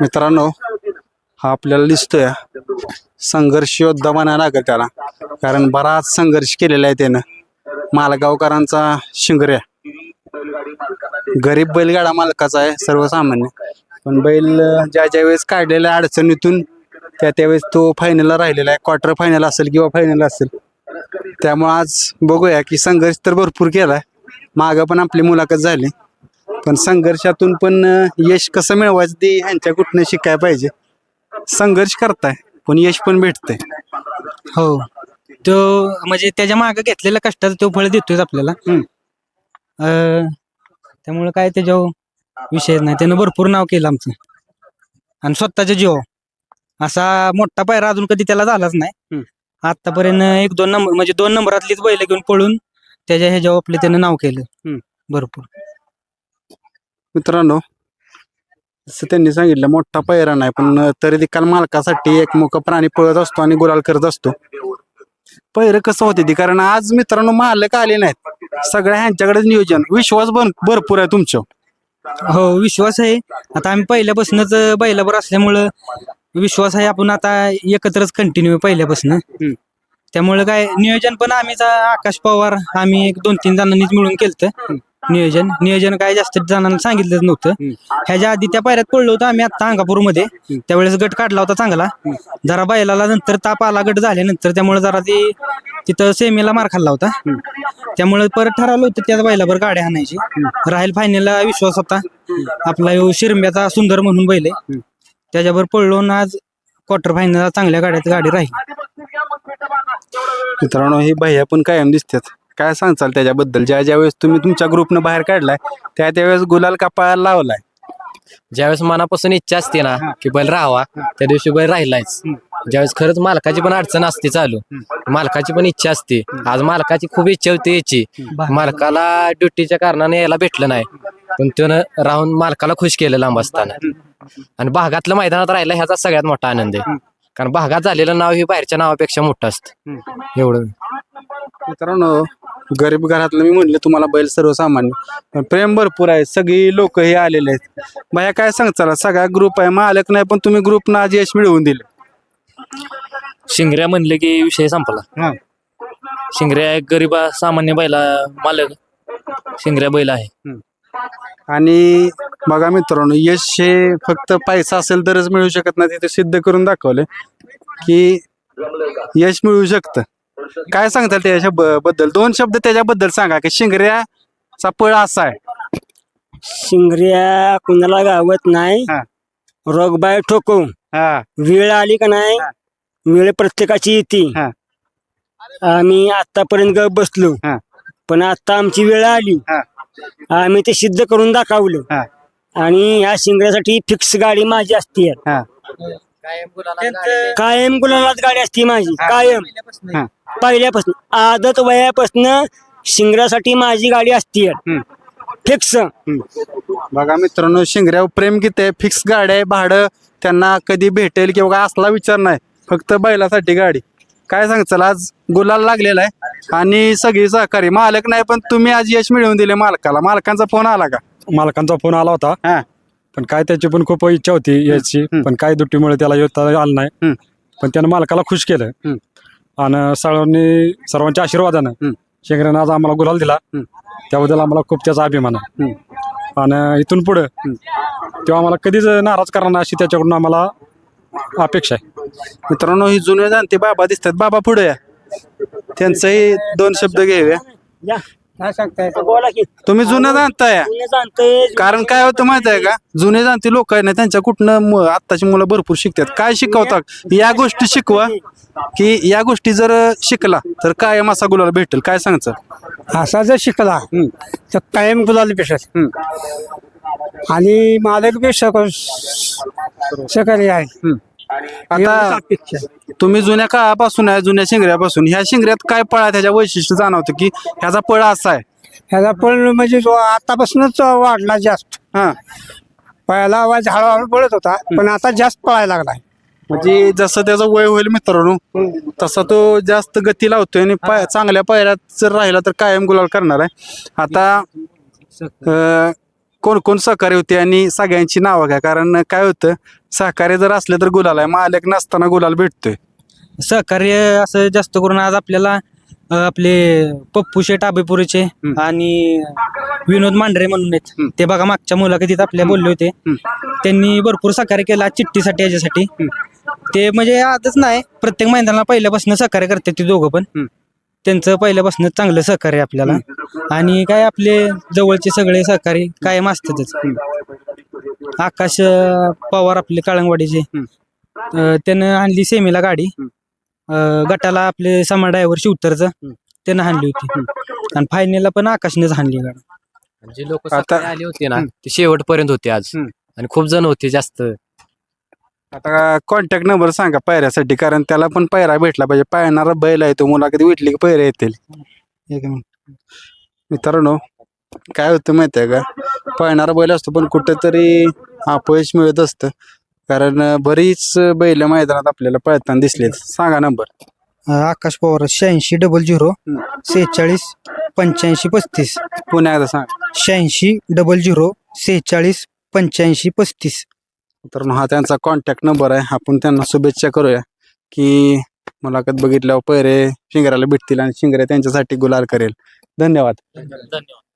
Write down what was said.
मित्रांनो हा आपल्याला दिसतोय. संघर्ष योद्धा म्हणा लागेल त्याला. कारण बराच संघर्ष केलेला आहे त्यानं. मालगावकरांचा शिंगऱ्या गरीब बैलगाडा मालकाचा आहे सर्वसामान्य. पण बैल ज्या ज्या वेळेस काढलेल्या अडचणीतून त्या त्यावेळेस तो फायनलला राहिलेला आहे. क्वार्टर फायनल असेल किंवा फायनल असेल. त्यामुळे आज बघूया की संघर्ष तर भरपूर केला आहे मागं पण आपली मुलाखत झाली. पण संघर्षातून पण यश कसं मिळवायचं ते ह्यांच्या कुठनं शिकायला पाहिजे. संघर्ष करताय पण यश पण भेटतंय. हो. तो म्हणजे त्याच्यामागे घेतलेल्या कष्टाचं तो फळ देतोय आपल्याला. हम्म. अं, त्यामुळे काय त्याच्यावर विषय नाही. त्यानं भरपूर नाव केलं आमचं. आणि स्वतःच्या जीव. असा मोठा पायरा अजून कधी त्याला झालाच नाही. हम्म. आतापर्यंत एक दोन नंबर म्हणजे दोन नंबरातलीच बैल घेऊन पळून त्याच्या ह्याच्यावर आपलं त्यानं नाव केलं. हम्म. भरपूर. मित्रांनो जसं त्यांनी सांगितलं मोठा पैरा नाही पण तरी देखील मालकासाठी एक मुख प्राणी पळत असतो आणि गुलाल करत असतो. पैर कसं होते ती? कारण आज मित्रांनो मालक आले नाहीत. सगळ्या ह्यांच्याकडेच नियोजन. विश्वास बन भरपूर आहे तुमच्या हो विश्वास आहे. आता आम्ही पहिल्यापासूनच बैलावर असल्यामुळं विश्वास आहे. आपण आता एकत्रच कंटिन्यू पहिल्यापासून. त्यामुळे काय नियोजन पण आम्हीच आकाश पवार आम्ही एक दोन तीन जणांनीच मिळून केलं नियोजन. नियोजन काय जास्त जणांना सांगितलंच नव्हतं. ह्याच्या आधी त्या पायऱ्यात पडलो होतो आम्ही आता अंगापूरमध्ये. त्यावेळेस गट काढला होता चांगला. जरा बैलाला नंतर ताप आला गट झाल्यानंतर त्यामुळे जरा ती तिथं सेमीला मार खाल्ला होता. त्यामुळे परत ठरवलं होतं त्या बैलावर गाड्या आणायची. राहील फायनलला विश्वास होता. आपला ह्यो शिरंब्याचा सुंदर म्हणून बैल आहे. त्याच्यावर पडलो आणि आज क्वार्टर फायनलला चांगल्या गाड्यात गाडी राहील. मित्रांनो ही भैया पण कायम दिसतात. काय सांगचाल त्याच्याबद्दल? ज्या ज्या वेळेस तुम्ही तुमच्या ग्रुपनं बाहेर काढलाय त्या त्यावेळेस गुलाल कापायला लावलाय. ज्यावेळेस मनापासून इच्छा असते ना की बैल राहावा त्या दिवशी बैल राहिलायच. ज्यावेळेस खरंच मालकाची पण अडचण असते चालू. मालकाची पण इच्छा असते. आज मालकाची खूप इच्छा होती याची. मालकाला ड्युटीच्या कारणाने यायला भेटलं नाही. पण त्यानं राहून मालकाला खुश केलं लांब असताना. आणि भागातलं मैदानात राहिला ह्याचा सगळ्यात मोठा आनंद आहे. कारण भागात झालेलं नाव हे बाहेरच्या नावापेक्षा मोठं असतं. एवढं. मित्रांनो गरीब घरातलं मी म्हणलं तुम्हाला बैल सर्वसामान्य. पण प्रेम भरपूर आहे सगळी लोक हे आलेले आहेत. भैया काय सांगचाल सगळा ग्रुप आहे मालक नाही पण तुम्ही ग्रुपनं आज यश मिळवून दिले. शिंगऱ्या म्हणले की विषय संपला. हा. शिंगऱ्या एक गरीबा सामान्य बैला मालक शिंगऱ्या बैल आहे. आणि बघा मित्रांनो यश हे फक्त पैसा असेल तरच मिळू शकत नाही तिथे सिद्ध करून दाखवलं की यश मिळू शकतं. काय सांगताल त्याच्या ब- बद्दल? दोन शब्द त्याच्याबद्दल सांगा की शिंगऱ्याचा पळ असा आहे. शिंगऱ्या कुणाला गावत नाही हा. रोगबाय ठोकवून हा. वेळ आली का नाही वेळ प्रत्येकाची येते. हा. आम्ही आतापर्यंत गप बसलो. हा. पण आता आमची वेळ आली. हा. आम्ही ते सिद्ध करून दाखवलं. हा. आणि ह्या शिंगऱ्यासाठी फिक्स गाडी माझी असते. हा. कायम गुलालात गाडी असते माझी कायम. हा. पहिल्यापासून. आदत वयापासून शिंगऱ्यासाठी माझी गाडी असते. हम्म. फिक्स बघा मित्रांनो शिंगऱ्यावर प्रेम किती आहे? फिक्स गाडी आहे भाडं त्यांना कधी भेटेल किंवा काय असला विचार नाही. फक्त बैलासाठी गाडी. काय सांगचाल आज गुलाल लागलेला आहे आणि सगळी सहकारी मालक नाही पण तुम्ही आज यश मिळवून दिले मालकाला. मालकांचा फोन आला का? मालकांचा फोन आला होता. हा. पण काय त्याची पण खूप इच्छा होती याची हम्म. पण काय दुट्टीमुळे त्याला येता आलं नाही. पण त्यानं मालकाला खुश केलं हम्म. आणि सर्वांनी सर्वांच्या आशीर्वादानं हम्म. शेंगऱ्यानं आज आम्हाला गुलाल दिला हम्म. त्याबद्दल आम्हाला खूप त्याचा अभिमान आहे हम्म. आणि इथून पुढं तेव्हा आम्हाला कधीच नाराज करणार नाही अशी त्याच्याकडून आम्हाला अपेक्षा आहे मित्रांनो ही जुने जाणते बाबा दिसतात बाबा पुढे या त्यांचंही दोन शब्द घेऊया बोला की तुम्ही जुनं जाणताय जुने जाणतोय कारण काय होतं माहीत आहे का जुने जाणते लोक आहे ना त्यांच्या कुठनं मु- आत्ताची मुलं भरपूर शिकतात काय शिकवतात या गोष्टी शिकवा की या गोष्टी जर शिकला तर कायम असा गुलाल भेटेल काय सांगचं असा जर शिकला तर कायम गुलाल पेशत आणि मालक बी आहे आता तुम्ही जुन्या काळापासून आहे जुन्या शिंगऱ्यापासून. ह्या शिंगऱ्यात काय पळा त्याच्या वैशिष्ट्य जाणवतं की ह्याचा पळ असा आहे. ह्याचा पण म्हणजे जो आतापासूनच वाढला जास्त. हा. पहिला आवाज हळूहळू पळत होता पण आता जास्त पळायला लागलाय म्हणजे जसं त्याचं वय होईल मित्रांनो तसा तो जास्त गती लावतोय आणि पाय चांगल्या पायऱ्यात जर राहिला तर कायम गुलाल करणार आहे. आता अं, कोण कोण सहकार्य होते आणि सगळ्यांची नावं काय कारण काय होतं सहकार्य जर असलं तर गुलाल आहे. मालक नसताना गुलाल भेटतोय. सहकार्य असं जास्त करून आज आपल्याला अ, आपले पप्पू शेठ आबेपुरीचे आणि विनोद मांढरे म्हणून आहेत. ते बघा मागच्या मुलाखतीत आपल्या बोलले होते. त्यांनी भरपूर सहकार्य केलं चिठ्ठीसाठी याच्यासाठी. ते म्हणजे आजच नाही प्रत्येक मैदानाला पहिल्यापासून सहकार्य करतात ते दोघं पण. हम्म. त्यांचं पहिल्यापासून चांगलं सहकार्य आपल्याला. आणि काय आपले जवळचे सगळे सहकारी कायम असतातच. आकाश पवार आपले काळंगवाडीचे. त्यानं आणली सेमीला गाडी. गटाला आपले समा ड्रायव्हर शिवतरचं. त्यानं हाणली होती. आणि फायनलला पण आकाशनेच हाणली गाडी. जी लोक आता- आली होती ना ती शेवटपर्यंत होती आज. आणि खूप जण होते जास्त. आता कॉन्टॅक्ट नंबर सांगा पायऱ्यासाठी कारण त्याला पण पायरा भेटला पाहिजे. पायणारा बैल आहे तो मुलाखत भेटली की पैरे येतील. एक मिनिट. मित्रांनो काय होतं माहिती आहे का? पाळणारा बैल असतो पण कुठेतरी अपयश मिळत असतं. कारण अं, बरीच बैल मैदानात आपल्याला पळताना दिसलेत. सांगा नंबर आकाश पवार शहाऐंशी डबल झिरो सेहेचाळीस पंच्याऐंशी पस्तीस. पुन्हा एकदा सांगा. शहाऐंशी डबल झिरो सेहेचाळीस पंच्याऐंशी पस्तीस. तर हा त्यांचा कॉन्टॅक्ट नंबर आहे. आपण त्यांना शुभेच्छा करूया की मुलाखत बघितल्यावर पैरे शिंगराला भेटतील आणि शिंगरे त्यांच्यासाठी गुलाल करेल. धन्यवाद. धन्यवाद.